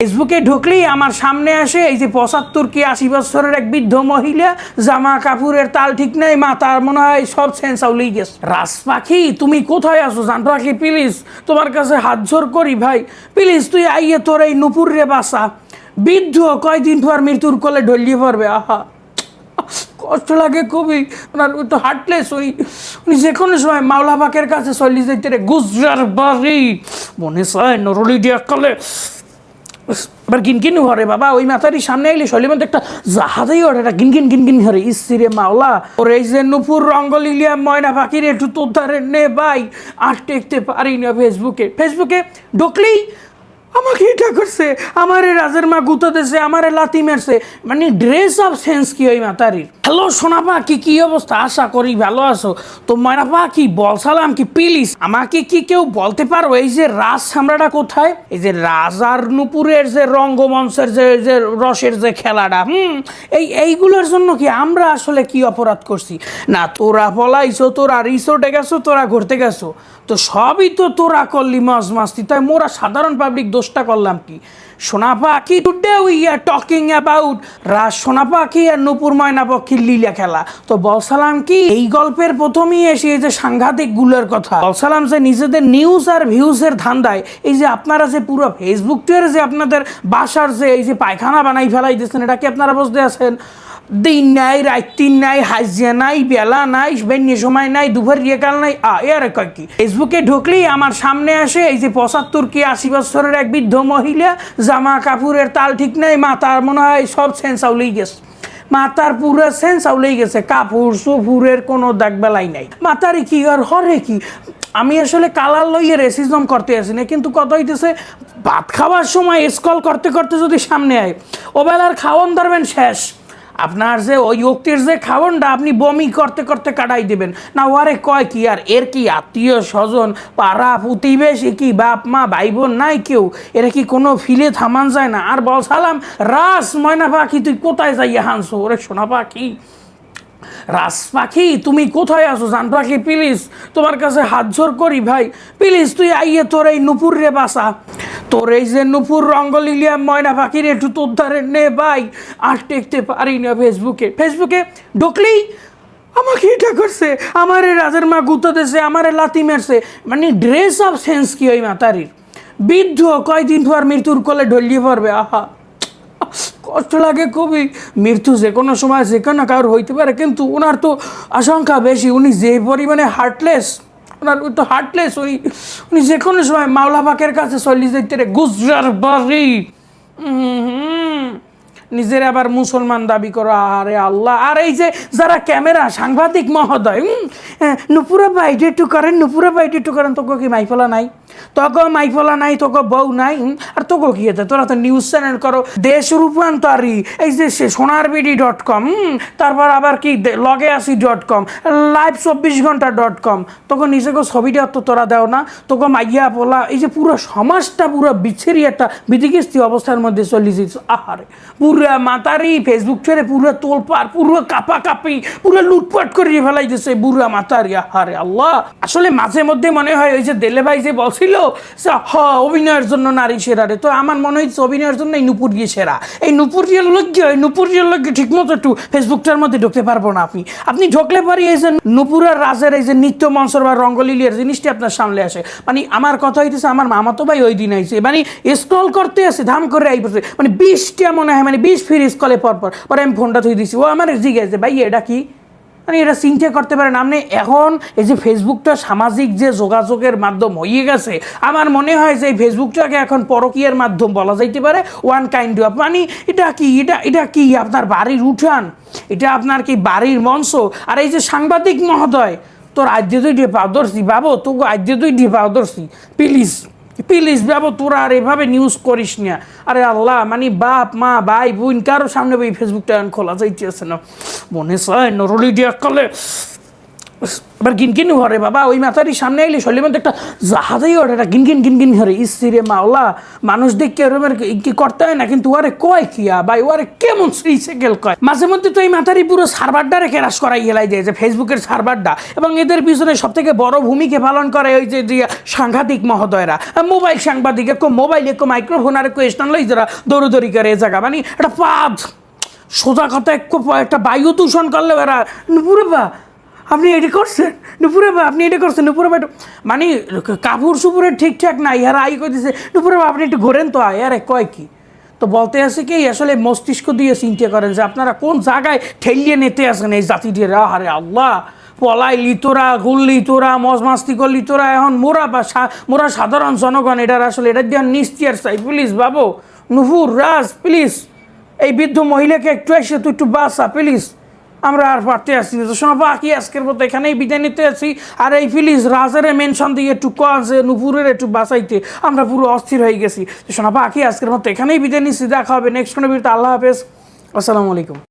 ফেসবুকে ঢুকলেই আমার সামনে আসে এই যে পঁচাত্তর কি আশি বছরের এক বৃদ্ধ মহিলা, জামা কাপড়ের তাল ঠিক নেই, মাথার মনে হয় সব সেন্স আউলেই গেছে। রাস পাখি, তুমি কোথায় আসো জান পাখি প্লিজ তোমার কাছে হাত জোর করি ভাই। প্লিজ তুই আইয়ে তোর এই নুপুর রে বাসা। বৃদ্ধ কয়দিন পর মৃত্যুর কোলে ঢলিয়ে পড়বে? আহা, কষ্ট লাগে খুবই। ওনার তো হার্টলেস উনি উনি যে কোনো সময় মাওলা পাকের কাছে চল্লিশ রে গুজরার বাড়ি। মনে চায় নরলি দিয়া কলে এবার গিনগিন হরে বাবা, ওই মাথারই সামনে আইলে মধ্যে একটা জাহাজেই হরে একটা গিনগিন গিনগিন হরে ইস্তিরে মাওলা, ওর এই যে নুপুর রঙ্গলিলিয়া ময়না পাখির একটু তোর ধারে নে ভাই, আর টেকতে পারি না ফেসবুকে ফেসবুকে ঢুকলেই আমাকে এটা করছে, আমারে রাজের মা গুঁতো দিছে, আমারে লাতি মারছে। মানে ড্রেস অফ সেন্স কি ওই মাতারির? হ্যালো সোনাপা, কি কি অবস্থা? আশা করি ভালো আছো। তো ময়নাপা, কি বলসালাম কি প্লিজ আমাকে কি কেউ বলতে পারো? এই যে রাজ সামরাটা কোথায়? এই যে রাজার নুপুরের যে রঙ্গমঞ্চের যে যে রসের যে খেলাটা, হুম? এই, এইগুলোর জন্য কি আমরা আসলে কি অপরাধ করছি? না, তোরা পলাইছো, তোরা রিসোর্টে গেছো, তোরা ঘুরতে গেছো। তো সবই তো তোরা করলি মাস মাস্তি তাই মোরা সাধারণ পাবলিক দোষটা করলাম কি? সোনা পাখি today we are talking about Raj Sona Pakhi আর নুপুর ময়না পক্ষীর লীলা খেলা। তো বলসালাম কি, এই গল্পের প্রথমেই এসে এই যে সাংঘাতিকগুলোর কথা। বলসালাম যে নিজেদের নিউজ আর ভিউজের ধান্দায়, এই যে আপনারা যে পুরো ফেসবুক টুয়ের যে আপনাদের বাসার যে এই যে পায়খানা বানাই ফেলাই দিয়েছেন এটা কি আপনারা বুঝতে আছেন? দিন নাই, রাত তিন নাই, হাজিয়া নাই, বেলা নাই বেন্যে সময় নাই, দুপুর রেকাল নাই। আ এর কয় কি? ফেসবুকে ঢুকলেই আমার সামনে আসে, এই যে পঁচাত্তর কি আশি বছরের এক বৃদ্ধ মহিলা, জামা কাপড়ের তাল ঠিক নেই, মাথার মনে হয় সব সেন্স আউলেই গেছে। মাথার পুরো সেন্স আউলেই গেছে, কাপড় সুপুরের কোনো দাগ বেলাই নাই। মাথারই কি আর হরে কি? আমি আসলে কালার লইয়ে রেসিজম করতে আসি না, কিন্তু কত হইতেছে, ভাত খাওয়ার সময় স্কল করতে করতে যদি সামনে আয় ও বেলার খাওয়ান ধরবেন শেষ। আপনার যে ওই উক্তির যে খাওয়ানটা আপনি বমি করতে করতে কাটাই দেবেন। না, ওয়ারে কয় কি আর? এর কি আত্মীয় স্বজন, পাড়া প্রতিবেশী কি বাপ, মা ভাই বোন নাই কেউ? এরা কি কোনো ফিলে থামান যায় না? আর বল সালাম, রাস ময়না পাখি, তুই কোথায় যাইয়া হানছো? ওরে সোনা পাখি। রাস পাখি, তুমি কোথায় আসো জান পাখি, প্লিজ, তোমার কাছে হাত জোর করি ভাই। প্লিজ, তুই আইয়ে তোর এই নুপুর রে বাসা। তোর এই যে নুপুর রঙ্গলিলিয়া ময়না পাখির একটু তোর ধারে নে ভাই। আর টেকতে পারি না ফেসবুকে। ফেসবুকে ঢুকলেই আমাকে এটা করছে। আমারে রাজের মা গুঁতো দিছে আমারে লাতি মারছে। মানে ড্রেস অফ সেন্স কি ওই মাতারির? বৃদ্ধ কয়দিন পর মৃত্যুর কোলে ঢলিয়ে পড়বে, আহা। কষ্ট লাগে খুবই। মৃত্যু যে কোনো সময় যে কোনো কারোর হইতে পারে, কিন্তু ওনার তো আশঙ্কা বেশি। উনি যে পরিমাণে হার্টলেস ওনার তো হার্টলেস উনি উনি যে কোনো সময় মাওলা পাকের কাছে চল্লিশ যাইতে রে গুজরার বাড়ি। নিজের আবার মুসলমান দাবি করো, আরে আল্লাহ। আর এই যে যারা ক্যামেরা, সাংবাদিক মহোদয় নুপুরা বাইডে একটু করেন নুপুরা বাইডে একটু করেন, তোকে কি মাইফলা নাই? তোকে মাইফলা নাই তোকে বউ নাই আর তোকে কি হতে তোরা তো নিউজ চ্যানেল করো। দেশ রূপান্তরী, এই যে সে সোনারবিডি ডট কম তারপর আবার কি লগে আসি ডট কম লাইভ চব্বিশ ঘণ্টা ডট কম তোকে নিজেকে ছবিটা তো তোরা দেও না। তোকে মাইয়া পোলা, এই যে পুরো সমাজটা, পুরো বিচ্ছেরি একটা বিধিকিস্তি অবস্থার মধ্যে চলে যেত আহারে, পুরো মাতারি ফেসবুক ছেড়ে পুরো তোলপার পুরো কাপা কাপি পুরো লুটপাট করিয়ে ফেলাই দিছে বুড়া মাতারি। আহারে আল্লাহ। আসলে মাঝে মধ্যে মনে হয় ওই যে দেলে ভাই যে বলছিল যে হ, অভিনয়ের জন্য নারী সেরারে তো আমার মনে হচ্ছে অভিনয়ের জন্য এই নুপুর গিয়ে সেরা। এই নুপুর গিয়ে লজ্ঞ এই নুপুর গিয়ে লজ্ঞ ঠিক মতো একটু ফেসবুকটার মধ্যে ঢুকতে পারব না আপনি। আপনি ঢুকলে পারি এই যে নুপুরের রাজের এই যে নিত্য মঞ্চর বা রঙ্গলিলিয়ার জিনিসটি আপনার সামনে আসে। মানে আমার কথা হইতেছে, আমার মামা তো ভাই ওই দিন আইছে। মানে স্ক্রল করতে আসে, ধাম করে আই পড়ছে। মানে বিশটা মনে হয় মানে বিশ ফির স্কলে পর পর পরে আমি ফোনটা থুই দিছি। ও আমার জিজ্ঞাসা ভাই, এটা কি? মানে এটা চিন্তা করতে পারেন আপনি এখন এই যে ফেসবুকটা সামাজিক যে যোগাযোগের মাধ্যম হয়ে গেছে, আমার মনে হয় যে এই ফেসবুকটাকে এখন পরকীয়ার মাধ্যম বলা যাইতে পারে ওয়ান কাইন্ড অফ মানে এটা কি, এটা এটা কি আপনার বাড়ির উঠান? এটা আপনার কি বাড়ির মঞ্চ? আর এই যে সাংবাদিক মহোদয়, তোর আদ্য দুই ডে পাওদর্শি বাবু, তোকে আদ্য দুই ডে পাওদর্শি প্লিজ প্লিজ বাবু, তোরা আর এভাবে নিউজ করিস না। আরে আল্লাহ মানে বাপ, মা, ভাই, বোন, কারও সামনে ওই ফেসবুকটা খোলা যাইতেছে না। মনে চায়, নরলি দিয়া কলে। এবার গিনগিন হরে বাবা, ওই মাথারির সামনে এলে শরীরের মধ্যে একটা জাহাজেই ওঠে, একটা গিনগিন গিনগিন হরে। ইস্তিরে মাওলা, মানুষ দেখে এরমের কি করতে হয় না, কিন্তু ওরে কয় কিয়া ভাই ওরে কেমন শ্রী সেকেল কয়? মাঝে মধ্যে তো এই মাথারি পুরো সার্ভারটা রেখে রাস করাই গেলাই যায় যে ফেসবুকের সার্ভারটা। এবং এদের পিছনে সব থেকে বড় ভূমিকা পালন করে ওই যে সাংঘাতিক মহোদয়রা। মোবাইল সাংবাদিক একো মোবাইল একো মাইক্রোফোন আর একো স্টান লই যারা দৌড়দৌড়ি করে এ জায়গা। মানে একটা পাদ। সোজা কথা এক একটা বায়ু দূষণ করলে এরা পুরো বা, আপনি এটি করছেন? নুপুরে বা, আপনি এটা করছেন? নুপুরে বা মানে কাপড় সুপুরের ঠিকঠাক নাই ইয়ারা আই করে দিছে? নুপুরে বা, আপনি একটু ঘোরেন তো আরে কয় কি? তো বলতে আছে কি, আসলে মস্তিষ্ক দিয়ে চিন্তা করেন যে আপনারা কোন জায়গায় ঠেলিয়ে নিতে আসেন এই জাতিটির? আরে আল্লাহ, পলাই লিতোরা গুল লিতোরা মজ মাস্তি কর লিতোরা, এখন মোরা বা মোরা সাধারণ জনগণ, এটার আসলে এটা দিয়ে নিশ্চিয়ার চাই, please Babu, Nupur, Raj, please. এই বৃদ্ধ মহিলাকে একটু এসে তুই একটু বাসা প্লিজ আমরা আর পারতে আসছি না। শোনো, বাকি আজকের মতো এখানেই বিদায় নিতে আসি। আর এই প্লিজ রাজারে মেনশন দিয়ে একটু কাজে নুপুরের একটু বাসাইতে আমরা পুরো অস্থির হয়ে গেছি। শোনো, বাকি আজকের মতো এখানেই বিদায় নিচ্ছি। দেখা হবে নেক্সট কোনো বিরতে আল্লাহ হাফেজ। আসসালামু আলাইকুম।